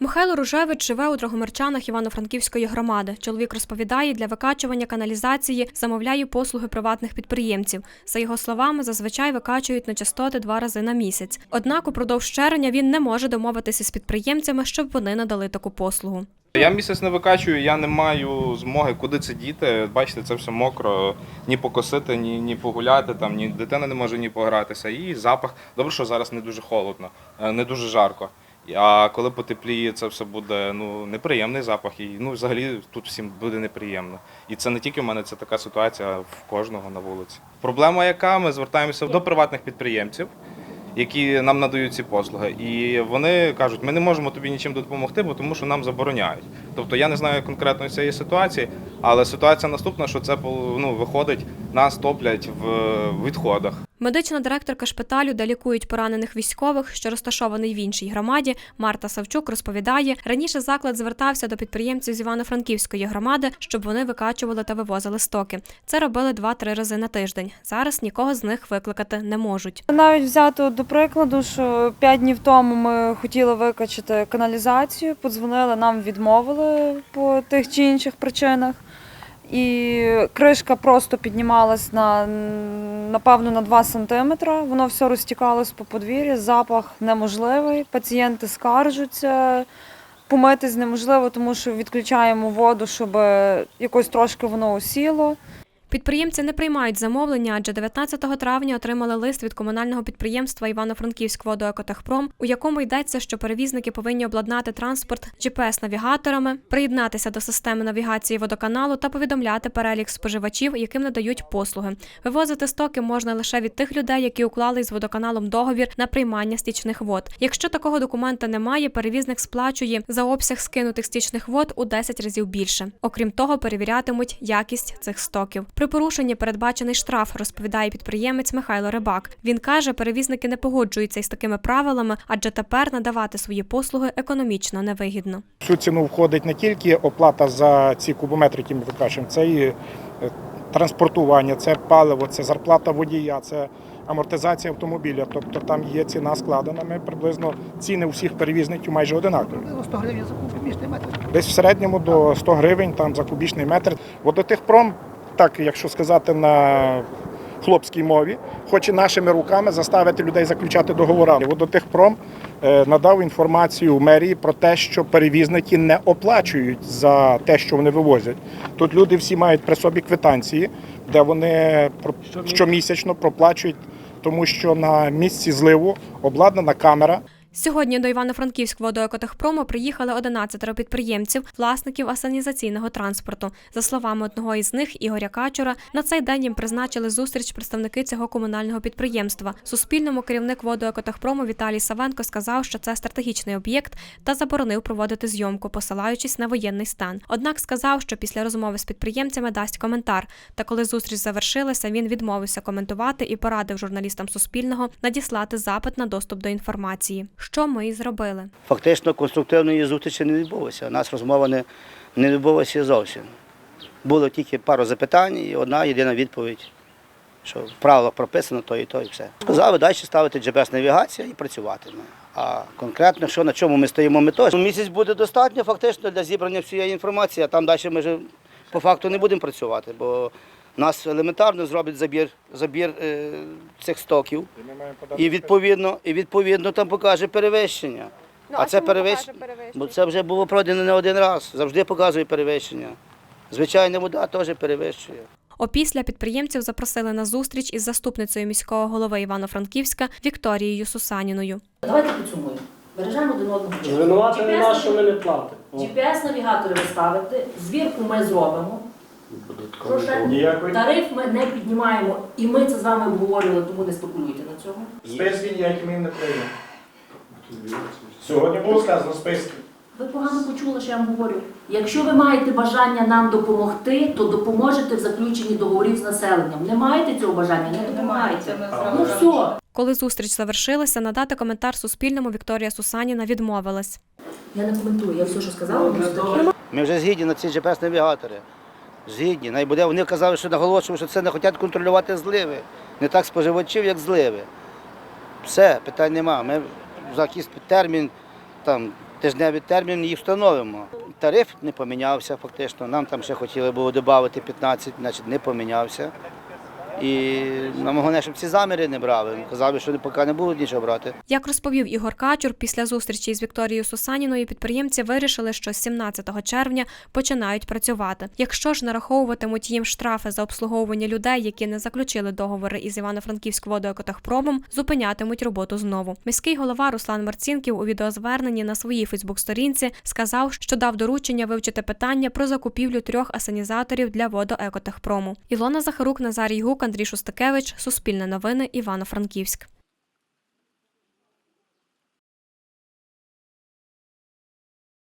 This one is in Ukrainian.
Михайло Ружевич живе у Дрогомирчанах Івано-Франківської громади. Чоловік розповідає, для викачування каналізації замовляє послуги приватних підприємців. За його словами, зазвичай викачують нечистоти два рази на місяць. Однак упродовж червня він не може домовитися з підприємцями, щоб вони надали таку послугу. Я місяць не викачую, я не маю змоги куди це діти. Бачите, це все мокро, ні покосити, ні, ні погуляти, там, ні дитина не може ні погратися. І запах. Добре, що зараз не дуже холодно, е, не дуже жарко. А коли потепліє, це все буде ну, неприємний запах. І ну, взагалі тут всім буде неприємно. І це не тільки в мене, це така ситуація в кожного на вулиці. Проблема яка? Ми звертаємося до приватних підприємців які нам надають ці послуги. І вони кажуть, ми не можемо тобі нічим допомогти, бо тому що нам забороняють. Тобто я не знаю конкретно цієї ситуації, але ситуація наступна, що це ну, виходить, нас топлять в відходах. Медична директорка шпиталю, де лікують поранених військових, що розташований в іншій громаді, Марта Савчук розповідає, раніше заклад звертався до підприємців з Івано-Франківської громади, щоб вони викачували та вивозили стоки. Це робили два-три рази на тиждень. Зараз нікого з них викликати не можуть. Навіть взяти от до прикладу, що 5 днів тому ми хотіли викачати каналізацію, подзвонили, нам відмовили по тих чи інших причинах. І кришка просто піднімалась на напевно на 2 сантиметри. Воно все розтікалось по подвір'ї, запах неможливий. Пацієнти скаржуться. Помитись неможливо, тому що відключаємо воду, щоб якось трошки воно осіло. Підприємці не приймають замовлення, адже 19 травня отримали лист від комунального підприємства Івано-Франківськ водоекотехпром, у якому йдеться, що перевізники повинні обладнати транспорт GPS-навігаторами, приєднатися до системи навігації водоканалу та повідомляти перелік споживачів, яким надають послуги. Вивозити стоки можна лише від тих людей, які уклали з водоканалом договір на приймання стічних вод. Якщо такого документа немає, перевізник сплачує за обсяг скинутих стічних вод у 10 разів більше. Окрім того, перевірятимуть якість цих стоків. При порушенні передбачений штраф, розповідає підприємець Михайло Рибак. Він каже, перевізники не погоджуються із такими правилами, адже тепер надавати свої послуги економічно невигідно. В цю ціну входить не тільки оплата за ці кубометри, які ми викачуємо, це і е, транспортування, це паливо, це зарплата водія, це амортизація автомобіля. Тобто там є ціна складена. Ми приблизно ціни у всіх перевізників майже одинакові. 100 гривень за кубічний метр. Десь в середньому до 100 гривень там за кубічний метр. Водотехпром, так якщо сказати на хлопській мові, хоче нашими руками заставити людей заключати договори. Водотехпром е, надав інформацію мерії про те, що перевізники не оплачують за те, що вони вивозять. Тут люди всі мають при собі квитанції, де вони щомісячно проплачують, тому що на місці зливу обладнана камера. Сьогодні до Івано-Франківськ водоекотехпрому приїхали 11 підприємців, власників асанізаційного транспорту. За словами одного із них, Ігоря Качура, на цей день їм призначили зустріч представники цього комунального підприємства. Суспільному керівник водоекотехпрому Віталій Савенко сказав, що це стратегічний об'єкт та заборонив проводити зйомку, посилаючись на воєнний стан. Однак сказав, що після розмови з підприємцями дасть коментар. Та коли зустріч завершилася, він відмовився коментувати і порадив журналістам Суспільного надіслати запит на доступ до інформації. Що ми і зробили. Фактично конструктивної зустрічі не відбулося. У нас розмова не, не відбулася зовсім. Було тільки пару запитань і одна єдина відповідь, що в правилах прописано то і то, і все. Сказали далі ставити GPS-навігація і працювати. А конкретно, що на чому ми стоїмо метою? Місяць буде достатньо фактично для зібрання всієї інформації, а там далі ми вже по факту не будемо працювати, бо нас елементарно зроблять забір, забір е, цих стоків. І відповідно, і відповідно там покаже перевищення. а це перевищення, бо це вже було пройдено не один раз. Завжди показує перевищення. Звичайна вода теж перевищує. Опісля підприємців запросили на зустріч із заступницею міського голови Івано-Франківська Вікторією Сусаніною. Давайте підсумуємо. Бережемо один одного. Звинуватили GPS нас, що ми не платимо. GPS-навігатори ви ставите, звірку ми зробимо. Що ще? Ніякої. Тариф ми не піднімаємо, і ми це з вами обговорювали, тому не спекулюйте на цьому. Списки ніякі ми не приймемо. Сьогодні було сказано списки. Ви погано почули, що я вам говорю. Якщо ви маєте бажання нам допомогти, то допоможете в заключенні договорів з населенням. Не маєте цього бажання, не допомагайте. Ну все. Коли зустріч завершилася, надати коментар Суспільному Вікторія Сусаніна відмовилась. Я не коментую, я все, що сказала, просто. Ми вже згідні на ці GPS-навігатори. Згідні. найбуде. вони казали, що наголошували, що це не хочуть контролювати зливи. Не так споживачів, як зливи. Все, питань нема. Ми за якийсь термін, там, тижневий термін їх встановимо. Тариф не помінявся фактично. Нам там ще хотіли було додати 15, значить не помінявся. І нам головне, щоб ці заміри не брали. Казали, що поки не будуть нічого брати. Як розповів Ігор Качур, після зустрічі з Вікторією Сусаніною підприємці вирішили, що з 17 червня починають працювати. Якщо ж нараховуватимуть їм штрафи за обслуговування людей, які не заключили договори із Івано-Франківськ водоекотехпромом, зупинятимуть роботу знову. Міський голова Руслан Марцінків у відеозверненні на своїй Фейсбук-сторінці сказав, що дав доручення вивчити питання про закупівлю трьох асанізаторів для водоекотехпрому. Ілона Захарук, Назарій Гук, Андрій Шостакевич, Суспільне новини, Івано-Франківськ.